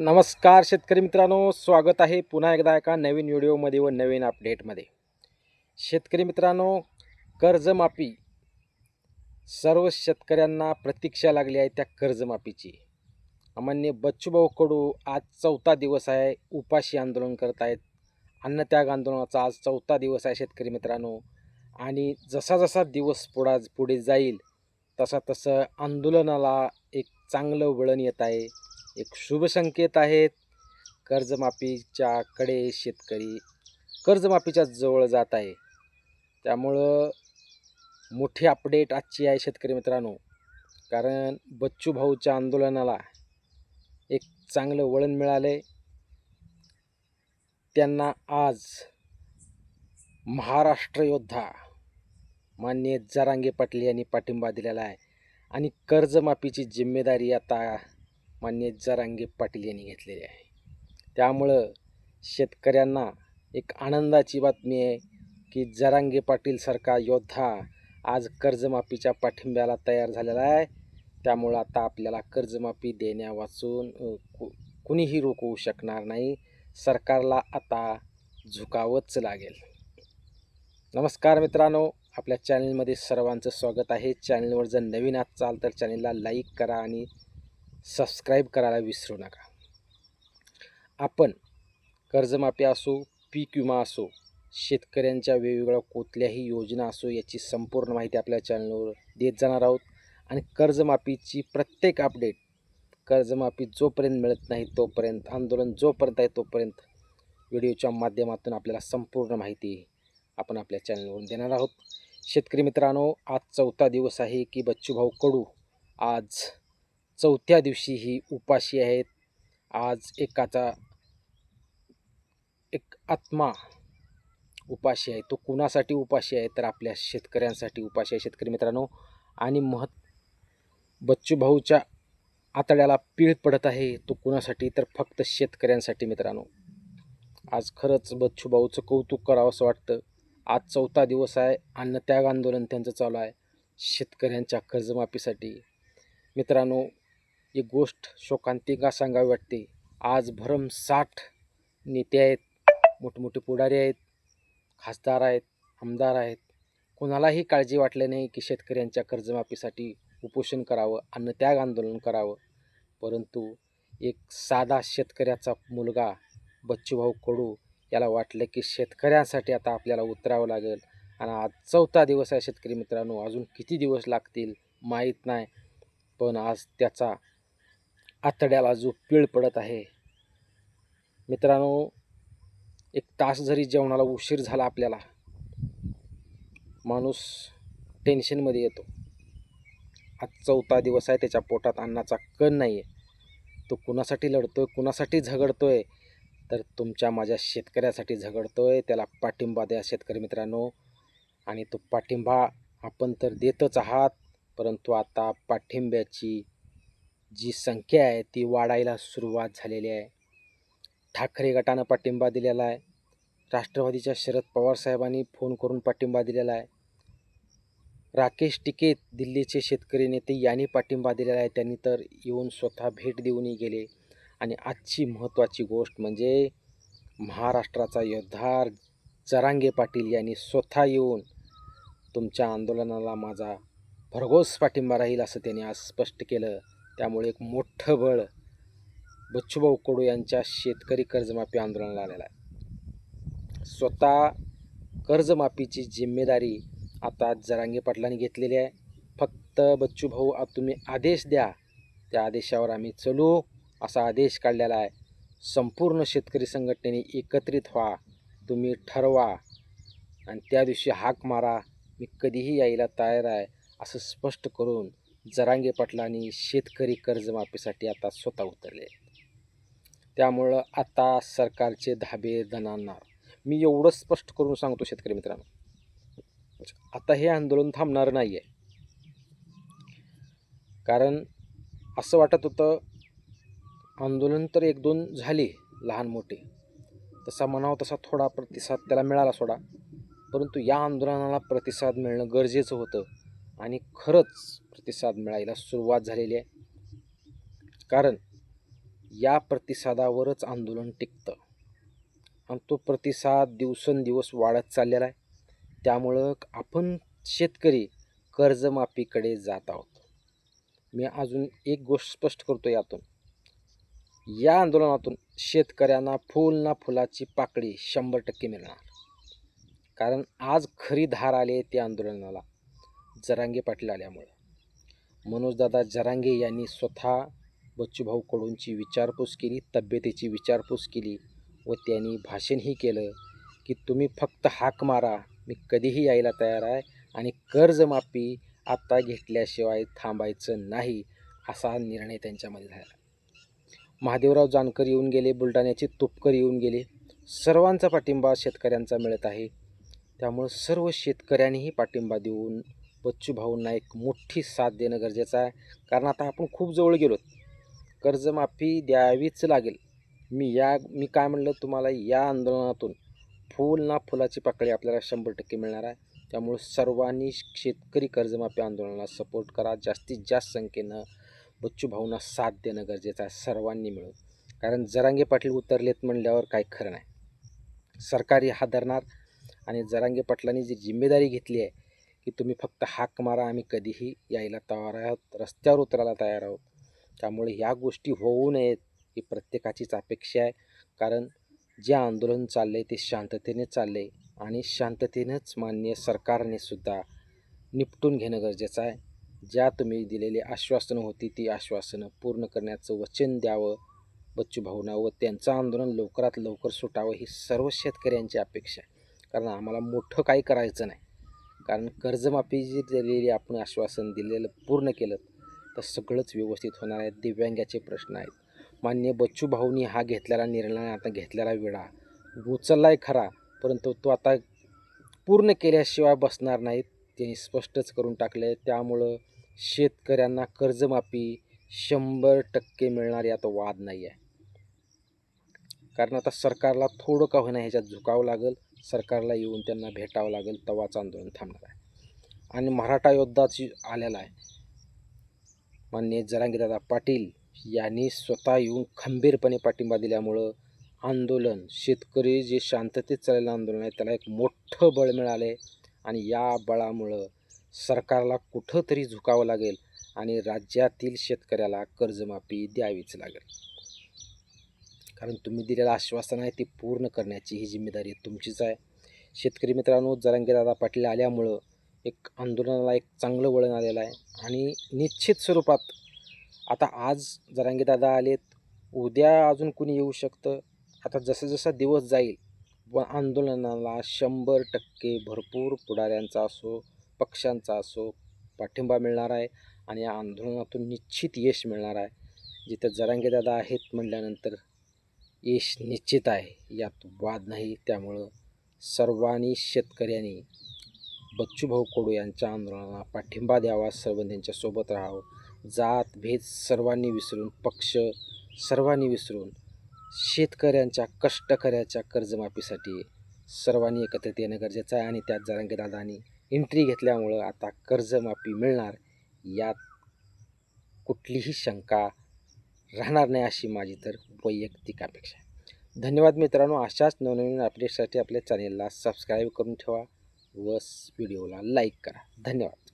नमस्कार शेतकरी मित्रांनो स्वागत आहे पुन्हा एकदा एका नवीन व्हिडिओमध्ये व नवीन अपडेटमध्ये शेतकरी मित्रांनो कर्जमाफी सर्व शेतकऱ्यांना प्रतीक्षा लागली आहे त्या कर्जमाफीची. अमान्य बच्चूभाऊ कडू आज चौथा दिवस आहे उपाशी आंदोलन करत आहेत. अन्नत्याग आंदोलनाचा आज चौथा दिवस आहे शेतकरी मित्रांनो. आणि जसा जसा दिवस पुढा पुढे जाईल तसा तसं आंदोलनाला एक चांगलं वळण येत आहे. एक शुभ संकेत आहेत कर्जमाफीच्याकडे शेतकरी कर्जमाफीच्या जवळ जात आहे. त्यामुळं मोठी अपडेट आजची आहे शेतकरी मित्रांनो. कारण बच्चू भाऊच्या आंदोलनाला एक चांगलं वळण मिळालं त्यांना आज महाराष्ट्र योद्धा मान्य जरांगे पाटील यांनी पाठिंबा दिलेला आहे. आणि कर्जमाफीची जिम्मेदारी आता मान्य जरांगे पाटील यांनी घेतलेली आहे. त्यामुळं शेतकऱ्यांना एक आनंदाची बातमी आहे की जरांगे पाटीलसारखा योद्धा आज कर्जमाफीच्या पाठिंब्याला तयार झालेला आहे. त्यामुळं आता आपल्याला कर्जमाफी देण्यावाचून कु कुणीही रोखवू शकणार नाही. सरकारला आता झुकावंच लागेल. नमस्कार मित्रांनो आपल्या चॅनलमध्ये सर्वांचं स्वागत आहे. चॅनलवर जर नवीन असाल तर चॅनलला लाईक करा आणि सबस्क्राईब करायला विसरू नका. आपण कर्जमाफी असो पीक विमा असो शेतकऱ्यांच्या वेगवेगळ्या कुठल्याही योजना असो याची संपूर्ण माहिती आपल्या चॅनलवर देत जाणार आहोत. आणि कर्जमाफीची प्रत्येक अपडेट कर्जमाफी जोपर्यंत मिळत नाही तोपर्यंत आंदोलन जोपर्यंत आहे तोपर्यंत व्हिडिओच्या माध्यमातून आपल्याला संपूर्ण माहिती आपण आपल्या चॅनलवरून देणार आहोत. शेतकरी मित्रांनो आज चौथा दिवस आहे की बच्चूभाऊ कडू आज चौथ्या दिवशी ही उपाशी आहेत. आज एकाचा एक आत्मा उपाशी आहे. तो कुणासाठी उपाशी आहे? तर आपल्या शेतकऱ्यांसाठी उपाशी आहे शेतकरी मित्रांनो. आणि महत् बच्चूभाऊच्या आतड्याला पीळ पडत आहे. तो कुणासाठी? तर फक्त शेतकऱ्यांसाठी मित्रांनो. आज खरंच बच्चूभाऊचं कौतुक करावं असं वाटतं. आज चौथा दिवस आहे. अन्नत्याग आंदोलन त्यांचं चालू आहे. शेतकऱ्यांच्या कर्जमाफीसाठी. मित्रांनो एक गोष्ट शोकांतिका सांगावी वाटते. आज भरमसाठ नेते आहेत मोठमोठे पुढारी आहेत खासदार आहेत आमदार आहेत. कोणालाही काळजी वाटली नाही की शेतकऱ्यांच्या कर्जमाफीसाठी उपोषण करावं अन्नत्याग आंदोलन करावं. परंतु एक साधा शेतकऱ्याचा मुलगा बच्चूभाऊ कडू याला वाटलं की शेतकऱ्यांसाठी आता आपल्याला उतरावं लागेल. आणि आज चौथा दिवस आहे शेतकरी मित्रांनो अजून किती दिवस लागतील माहीत नाही. पण आज त्याचा आतड्याला जो पीळ पडत आहे. मित्रांनो एक तास जरी जेवणाला उशीर झाला आपल्याला माणूस टेन्शनमध्ये येतो. आज चौथा दिवस आहे त्याच्या पोटात अन्नाचा कण नाही आहे तो कुणासाठी लढतो आहे कुणासाठी झगडतो आहे तर तुमच्या माझ्या शेतकऱ्यासाठी झगडतो आहे त्याला पाठिंबा द्या शेतकरी मित्रांनो. आणि तो पाठिंबा आपण तर देतच आहात परंतु आता पाठिंब्याची जी संख्या आहे ती वाढायला सुरुवात झालेली आहे. ठाकरे गटानं पाठिंबा दिलेला आहे. राष्ट्रवादीच्या शरद पवार साहेबांनी फोन करून पाठिंबा दिलेला आहे. राकेश टिकेत दिल्लीचे शेतकरी नेते यांनी पाठिंबा दिलेला आहे. त्यांनी तर येऊन स्वतः भेट देऊनही गेले. आणि आजची महत्त्वाची गोष्ट म्हणजे महाराष्ट्राचा योद्धार जरांगे पाटील यांनी स्वतः येऊन तुमच्या आंदोलनाला माझा भरघोस पाठिंबा राहील असं त्यांनी आज स्पष्ट केलं. त्यामुळे एक मोठं बळ बच्चूभाऊ कडू यांच्या शेतकरी कर्जमाफी आंदोलनाला आलेलं आहे. स्वतः कर्जमाफीची जिम्मेदारी आता जरांगे पाटलांनी घेतलेली आहे. फक्त बच्चूभाऊ आ- तुम्ही आदेश द्या. त्या आदेशावर आम्ही चलू. असा आदेश काढलेला आहे. संपूर्ण शेतकरी संघटनेने एकत्रित व्हा. तुम्ही ठरवा. आणि त्या दिवशी हाक मारा. मी कधीही यायला तयार आहे असं स्पष्ट करून जरांगे पाटलांनी शेतकरी कर्जमाफीसाठी आता स्वतः उतरले. त्यामुळं आता सरकारचे धाबे दणाणणार मी एवढं स्पष्ट करून सांगतो शेतकरी मित्रांनो. आता हे आंदोलन थांबणार नाही आहे कारण असं वाटत होतं आंदोलन तर एक दोन झाले लहान मोठे. तसा म्हणावं तसा थोडा प्रतिसाद त्याला मिळाला सोडा. परंतु या आंदोलनाला प्रतिसाद मिळणं गरजेचं होतं. आणि खरंच प्रतिसाद मिळायला सुरुवात झालेली आहे. कारण या प्रतिसादावरच आंदोलन टिकतं. आणि तो प्रतिसाद दिवसेंदिवस वाढत चाललेला आहे. त्यामुळं आपण शेतकरी कर्जमाफीकडे जात आहोत. मी अजून एक गोष्ट स्पष्ट करतो यातून. या आंदोलनातून शेतकऱ्यांना फुल ना फुलाची पाकळी शंभर टक्के मिळणार. कारण आज खरी धार आली आहे त्या आंदोलनाला. जरांगे पाटील आल्यामुळं. मनोजदादा जरांगे यांनी स्वतः बच्चूभाऊ कडूंची विचारपूस केली तब्येतीची विचारपूस केली व त्यांनी भाषणही केलं की तुम्ही फक्त हाक मारा मी कधीही यायला तयार आहे आणि कर्जमाफी आत्ता घेतल्याशिवाय थांबायचं नाही असा निर्णय त्यांच्यामध्ये झाला. महादेवराव जानकर येऊन गेले बुलढाण्याचे तुपकर येऊन गेले. सर्वांचा पाठिंबा शेतकऱ्यांचा मिळत आहे. त्यामुळं सर्व शेतकऱ्यांनीही पाठिंबा देऊन बच्चू भाऊंना एक मोठी साथ देणं गरजेचं आहे. कारण आता आपण खूप जवळ गेलो कर्जमाफी द्यावीच लागेल. मी या मी काय म्हणलं तुम्हाला या आंदोलनातून फूल ना फुलाची पाकळी आपल्याला शंभर टक्के मिळणार आहे. त्यामुळे सर्वांनी शेतकरी कर्जमाफी आंदोलनाला सपोर्ट करा. जास्तीत जास्त संख्येनं बच्चू भाऊंना साथ देणं गरजेचं आहे सर्वांनी मिळून. कारण जरांगे पाटील उतरलेत म्हणल्यावर काय खरं नाही. सरकारी हा धरणार आणि जरांगे पाटलांनी जी जिम्मेदारी घेतली आहे की तुम्ही फक्त हाक मारा आम्ही कधीही यायला तयार आहोत रस्त्यावर उतरायला तयार आहोत. त्यामुळे ह्या गोष्टी होऊ नयेत ही प्रत्येकाचीच अपेक्षा आहे. कारण जे आंदोलन चाललं आहे ते शांततेने चाललं आहे आणि शांततेनंच मान्य सरकारने सुद्धा निपटून घेणं गरजेचं आहे. ज्या तुम्ही दिलेली आश्वासनं होती ती आश्वासनं पूर्ण करण्याचं वचन द्यावं बच्चू भाऊना व त्यांचं आंदोलन लवकरात लवकर सुटावं ही सर्व शेतकऱ्यांची अपेक्षा आहे. कारण आम्हाला मोठं काही करायचं नाही. कारण कर्जमाफी जी दिलेली आपण आश्वासन दिलेलं पूर्ण केलं तर सगळंच व्यवस्थित होणार आहे. दिव्यांगाचे प्रश्न आहेत. मान्य बच्चू भाऊनी हा घेतलेला निर्णय आता घेतलेला वेळा उचलला आहे खरा परंतु तो आता पूर्ण केल्याशिवाय बसणार नाहीत. त्यांनी स्पष्टच करून टाकलं आहे त्यामुळं शेतकऱ्यांना कर्जमाफी शंभर टक्के मिळणार यात वाद नाही आहे कारण आता सरकारला थोडं का होईना ह्याच्यात झुकावं लागेल. सरकारला येऊन त्यांना भेटावं लागेल तवाच आंदोलन थांबणार आहे. आणि मराठा योद्धाच आलेला आहे. मान्य जरांगीदादा पाटील यांनी स्वतः येऊन खंबीरपणे पाठिंबा दिल्यामुळं आंदोलन शेतकरी जे शांततेत चाललेलं आंदोलन आहे त्याला एक मोठं बळ मिळाले आणि या बळामुळं सरकारला कुठं तरी झुकावं लागेल आणि राज्यातील शेतकऱ्याला कर्जमाफी द्यावीच लागेल. कारण तुम्ही दिलेलं आश्वासन आहे ते पूर्ण करण्याची ही जिम्मेदारी तुमचीच आहे. शेतकरी मित्रांनो जरांगीदादा पाटील आल्यामुळं एक आंदोलनाला एक चांगलं वळण आलेलं आहे. आणि निश्चित स्वरूपात आता आज जरांगीदादा आलेत. उद्या अजून कुणी येऊ शकतं? आता जसं जसा दिवस जाईल व आंदोलनाला शंभर टक्के भरपूर पुढाऱ्यांचा असो पक्षांचा असो पाठिंबा मिळणार आहे. आणि या आंदोलनातून निश्चित यश मिळणार आहे. जिथं जरांगेदादा आहेत म्हटल्यानंतर यश निश्चित आहे. यात वाद नाही. त्यामुळं सर्वांनी शेतकऱ्यांनी बच्चूभाऊ कडू यांच्या आंदोलनाला पाठिंबा द्यावा. सर्व त्यांच्यासोबत राहावं. जात भेद सर्वांनी विसरून पक्ष सर्वांनी विसरून शेतकऱ्यांच्या कष्टकऱ्याच्या कर्जमाफीसाठी सर्वांनी एकत्रित येणं गरजेचं आहे. आणि त्यात जरांगेदादांनी एंट्री घेतल्यामुळं आता कर्जमाफी मिळणार. यात कुठलीही शंका राहणार नाही अशी माझी तर वैयक्तिक अपेक्षा आहे. धन्यवाद मित्रांनो. अशाच नवनवीन अपडेटसाठी आपल्या चॅनेलला सबस्क्राईब करून ठेवा व व्हिडिओला लाईक करा. धन्यवाद.